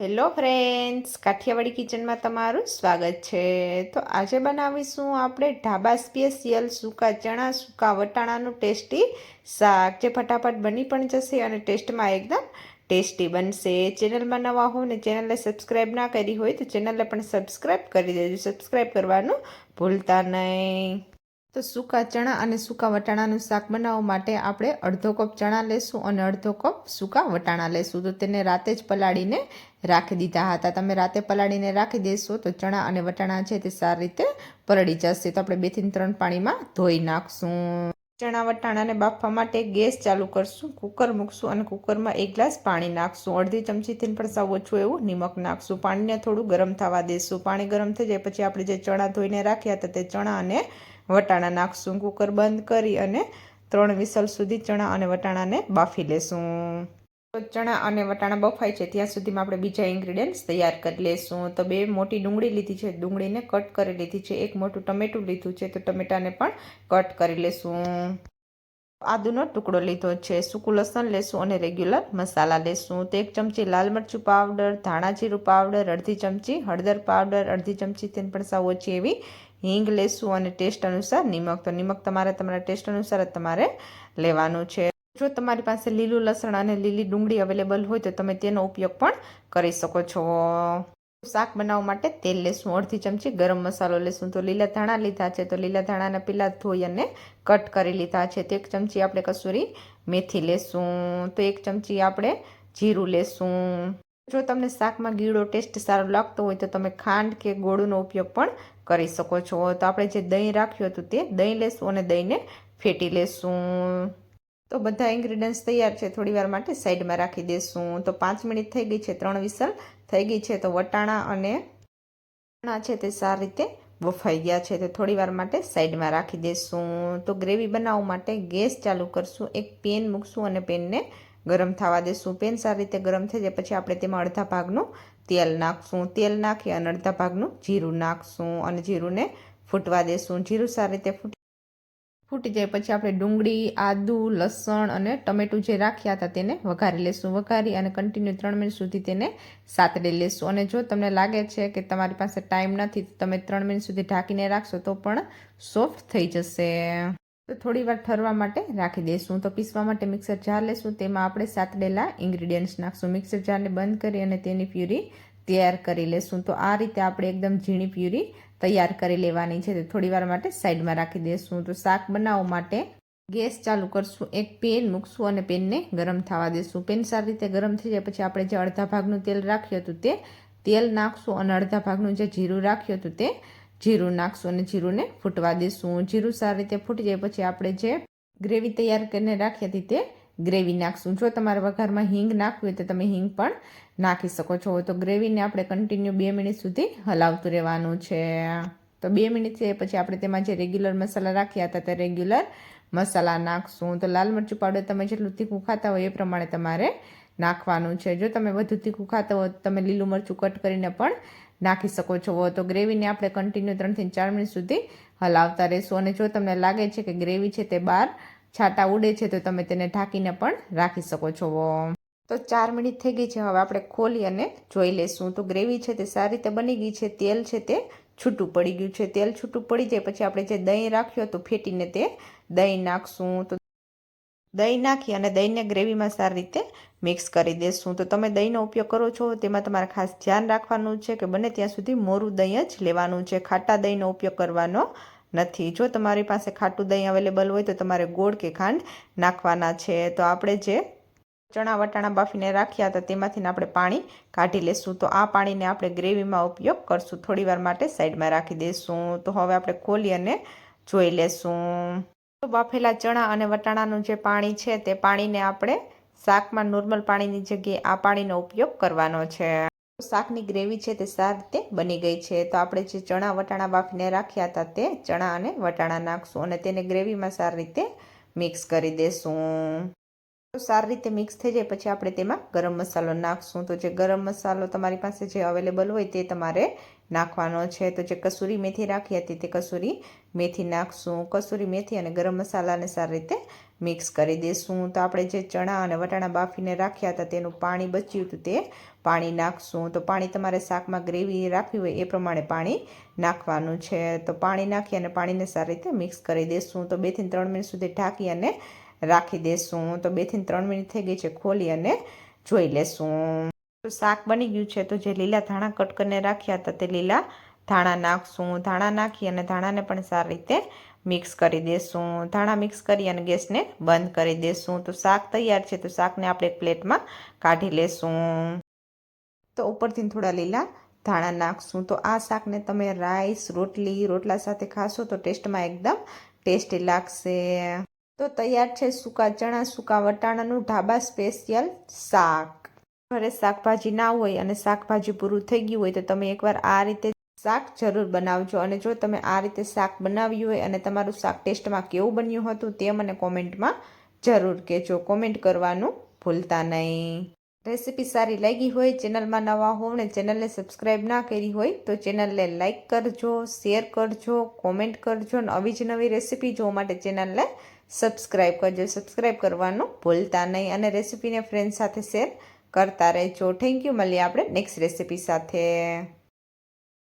Hello friends Kathiawadi કિચનમાં તમારું સ્વાગત છે. તો આજે બનાવીશું આપણે ઢાબા સ્પેશિયલ સૂકા ચણા, સૂકા વટાણાનું ટેસ્ટી શાક. જે ફટાફટ બની પણ જશે અને ટેસ્ટમાં એકદમ ટેસ્ટી બનશે. ચેનલમાં નવા હો ને ચેનલને સબસ્ક્રાઈબ ના કરી હોય તો ચેનલને પણ સબસ્ક્રાઈબ કરી દેજો. સબસ્ક્રાઈબ કરવાનું ભૂલતા નહીં. તો સૂકા ચણા અને સૂકા વટાણાનું શાક બનાવવા માટે આપણે અડધો કપ ચણા લેશું અને અડધો કપ સૂકા વટાણા લેશું. તો તેને રાતે જ પલાળીને રાખી દીધા હતા. તમે રાતે પલાળીને રાખી દેશો તો ચણા અને વટાણા છે તે સારી રીતે પલળી જશે. તો આપણે બેથી ત્રણ પાણીમાં ધોઈ નાખશું. ચણા વટાણાને બાફવા માટે ગેસ ચાલુ કરશું, કુકર મૂકશું અને કુકરમાં એક ગ્લાસ પાણી નાખશું. અડધી ચમચીથી પણ સાવ ઓછું એવું નિમક નાખશું. પાણીને થોડું ગરમ થવા દેશું. પાણી ગરમ થઈ જાય પછી આપણે જે ચણા ધોઈને રાખ્યા હતા તે ચણા અને વટાણા નાખશું કુકર બંધ કરી અને ત્રણ વિસલ સુધી ચણા અને વટાણાને બાફી લેશું. તો ચણા અને વટાણા બફાય છે, ત્યાં સુધીમાં આપણે બીજા ઇન્ગ્રીડિયન્ટ્સ તૈયાર કરી લેશું. તો બે મોટી ડુંગળી લીધી છે, ડુંગળીને કટ કરી લીધી છે. એક મોટું ટમેટું લીધું છે, તો ટમેટાને પણ કટ કરી લેશું. આદુનો ટુકડો લીધો છે, સૂકું લસણ લેશું અને રેગ્યુલર મસાલા લેશું. તો એક ચમચી લાલ મરચું પાવડર ધાણા જીરું પાવડર અડધી ચમચી હળદર પાવડર અડધી ચમચી તેને પણ સાવ ઓછી એવી હિંગ લેશું અને ટેસ્ટ અનુસાર નિમક. તો નિમક તમારે તમારા ટેસ્ટ અનુસાર જ તમારે લેવાનું છે. જો તમારી પાસે લીલું લસણ અને લીલી ડુંગળી અવેલેબલ હોય તો તમે તેનો ઉપયોગ પણ કરી શકો છો. શાક બનાવવા માટે તેલ લેશું અડધી ચમચી ગરમ મસાલો લેશું તો લીલા ધાણા લીધા છે. તો લીલા ધાણાને પહેલાં ધોઈ અને કટ કરી લીધા છે. તો એક ચમચી આપણે કસૂરી મેથી લેશું તો એક ચમચી આપણે જીરું લેશું જો તમને શાકમાં ગીળો ટેસ્ટ સારો લાગતો હોય તો તમે ખાંડ કે ગોળનો ઉપયોગ પણ કરી શકો છો. તો આપણે જે દહીં રાખ્યું હતું તે દહીં લેશું અને દહીંને ફેટી લેશું. તો બધા ઇન્ગ્રીડિયન્ટ્સ તૈયાર છે. થોડી વાર માટે સાઈડમાં રાખી દેશું. તો પાંચ મિનિટ થઈ ગઈ છે, ત્રણ વિસલ થઈ ગઈ છે. તો વટાણા અને વટાણા છે તે સારી રીતે બફાઈ ગયા છે. તો થોડી વાર માટે સાઈડમાં રાખી દેશું. તો ગ્રેવી બનાવવા માટે ગેસ ચાલુ કરશું. એક પેન મૂકશું અને પેનને ગરમ થવા દેશું. પેન સારી રીતે ગરમ થઈ જાય પછી આપણે તેમાં અડધા ભાગનું તેલ નાખશું. તેલ નાખી અને અડધા ભાગનું જીરું નાખશું અને જીરુંને ફૂટવા દેશું. જીરું સારી રીતે ફૂટી જાય પછી આપણે ડુંગળી, આદું, લસણ અને ટમેટું જે રાખ્યા હતા તેને વઘારી લેશું. વઘારી અને કન્ટિન્યુ ત્રણ મિનિટ સુધી તેને સાતડી લેશું. અને જો તમને લાગે છે કે તમારી પાસે ટાઈમ નથી, તો તમે ત્રણ મિનિટ સુધી ઢાંકીને રાખશો તો પણ સોફ્ટ થઈ જશે. તો થોડી વાર ઠરવા માટે રાખી દઈશું. તો પીસવા માટે મિક્સર જાર લેશું. તેમાં આપણે સાતડેલા ઇન્ગ્રીડિયન્ટ્સ નાખશું. મિક્સર જારને બંધ કરી અને તેની પ્યુરી તૈયાર કરી લેશું. તો આ રીતે આપણે એકદમ ઝીણી પ્યુરી તૈયાર કરી લેવાની છે. તો થોડી વાર માટે સાઈડમાં રાખી દઈશું. તો શાક બનાવવા માટે ગેસ ચાલુ કરશું. એક પેન મૂકશું અને પેનને ગરમ થવા દેશું પેન સારી રીતે ગરમ થઈ જાય પછી આપણે જે અડધા ભાગનું તેલ રાખ્યું હતું તે તેલ નાખશું. અને અડધા ભાગનું જે જીરું રાખ્યું હતું તે જીરું નાખશું અને જીરુંને ફૂટવા દઈશું જીરું સારી રીતે ફૂટી જાય પછી આપણે જે ગ્રેવી તૈયાર કરીને રાખી હતી તે ગ્રેવી નાખશું. જો તમારે વઘારમાં હિંગ નાખવી હોય તો તમે હિંગ પણ નાખી શકો છો. તો ગ્રેવીને આપણે કન્ટિન્યુ બે મિનિટ સુધી હલાવતું રહેવાનું છે. તો બે મિનિટ છે પછી આપણે તેમાં જે રેગ્યુલર મસાલા રાખ્યા હતા તે રેગ્યુલર મસાલા નાખશું. તો લાલ મરચું પાવડર તમે જેટલું તીખું ખાતા હોય એ પ્રમાણે તમારે નાખવાનું છે. જો તમે વધુ તીખું ખાતા હો તમે લીલું મરચું કટ કરીને પણ નાખી શકો છો. તો ગ્રેવીને આપણે કન્ટિન્યુ ત્રણથી ચાર મિનિટ સુધી હલાવતા રહેશું. અને જો તમને લાગે છે કે ગ્રેવી છે તે બહાર છાટા ઉડે છે, તો તમે તેને ઢાંકીને પણ રાખી શકો છો. તો ચાર મિનિટ થઈ ગઈ છે. હવે આપણે ખોલી અને જોઈ લેશું તો ગ્રેવી છે તે સારી રીતે બની ગઈ છે. તેલ છે તે છૂટું પડી ગયું છે. તેલ છૂટું પડી જાય પછી આપણે જે દહીં રાખ્યું હતું, ફેટીને તે દહીં નાખશું. તો દહીં નાખી અને દહીંને ગ્રેવીમાં સારી રીતે મિક્સ કરી દેશું. તો તમે દહીંનો ઉપયોગ કરો છો, તેમાં તમારે ખાસ ધ્યાન રાખવાનું છે કે બને ત્યાં સુધી મોરું દહીં જ લેવાનું છે. ખાટા દહીંનો ઉપયોગ કરવાનો નથી. જો તમારી પાસે ખાટું દહીં અવેલેબલ હોય તો તમારે ગોળ કે ખાંડ નાખવાના છે. તો આપણે જે ચણા વટાણા બાફીને રાખ્યા હતા તેમાંથી આપણે પાણી કાઢી લેશું. તો આ પાણીને આપણે ગ્રેવીમાં ઉપયોગ કરશું. થોડીવાર માટે સાઈડમાં રાખી દઈશું તો હવે આપણે ખોલી અને જોઈ લેશું. બાફેલા ચણા અને વટાણાનું જે પાણી છે તે પાણીને આપણે શાકમાં નોર્મલ પાણીની જગ્યાએ આ પાણીનો ઉપયોગ કરવાનો છે. શાકની ગ્રેવી છે તે સારી રીતે બની ગઈ છે. તો આપણે જે ચણા, વટાણા બાફીને રાખ્યા હતા તે ચણા અને વટાણા નાખશું અને તેને ગ્રેવીમાં સારી રીતે મિક્સ કરી દેશું. સારી રીતે મિક્સ થઈ જાય પછી આપણે તેમાં ગરમ મસાલો નાખશું. તો જે ગરમ મસાલો તમારી પાસે જે અવેલેબલ હોય તે તમારે નાખવાનો છે. તો જે કસૂરી મેથી રાખી હતી તે કસૂરી મેથી નાખશું. કસૂરી મેથી અને ગરમ મસાલાને સારી રીતે મિક્સ કરી દઈશું તો આપણે જે ચણા અને વટાણા બાફીને રાખ્યા હતા તેનું પાણી બચ્યું હતું તે પાણી નાખશું. તો પાણી તમારે શાકમાં ગ્રેવી રાખવી હોય એ પ્રમાણે પાણી નાખવાનું છે. તો પાણી નાખી અને પાણીને સારી રીતે મિક્સ કરી દઈશું તો બેથી ત્રણ મિનિટ સુધી ઢાંકી અને રાખી દઈશું તો બેથી ત્રણ મિનિટ થઈ ગઈ છે ખોલી અને જોઈ લેશું. તો શાક બની ગયું છે. તો જે લીલા ધાણા કટ કરીને રાખ્યા હતા તે લીલા ધાણા નાખશું. ધાણા નાખી અને ધાણાને પણ સારી રીતે મિક્સ કરી દેશું. ધાણા મિક્સ કરી અને ગેસને બંધ કરી દેશું. તો શાક તૈયાર છે તો શાકને આપણે એક પ્લેટમાં કાઢી લેશું. તો ઉપરથી થોડા લીલા ધાણા નાખશું. તો આ શાકને તમે રાઈસ, રોટલી, રોટલા સાથે ખાશો તો ટેસ્ટમાં એકદમ ટેસ્ટી લાગશે. તો તૈયાર છે સૂકા ચણા, સૂકા વટાણાનું ઢાબા સ્પેશિયલ શાક. ઘરે શાકભાજી ના હોય અને શાકભાજી પૂરું થઈ ગયું હોય તો તમે એકવાર આ રીતે શાક જરૂર બનાવજો. અને જો તમે આ રીતે શાક બનાવ્યું હોય અને તમારું શાક ટેસ્ટમાં કેવું બન્યું હતું તે મને કોમેન્ટમાં જરૂર કહેજો. કોમેન્ટ કરવાનું ભૂલતા નહીં. રેસીપી સારી લાગી હોય, ચેનલમાં નવા હો ને ચેનલને સબસ્ક્રાઈબ ના કરી હોય તો ચેનલને લાઇક કરજો, શેર કરજો, કોમેન્ટ કરજો અને આવી જ નવી રેસીપી જોવા માટે ચેનલને સબસ્ક્રાઈબ કરજો. સબસ્ક્રાઈબ કરવાનું ભૂલતા નહીં. અને રેસીપીને ફ્રેન્ડ સાથે શેર કરતા રહેજો. થેન્ક યુ મળીએ આપણે નેક્સ્ટ રેસીપી સાથે.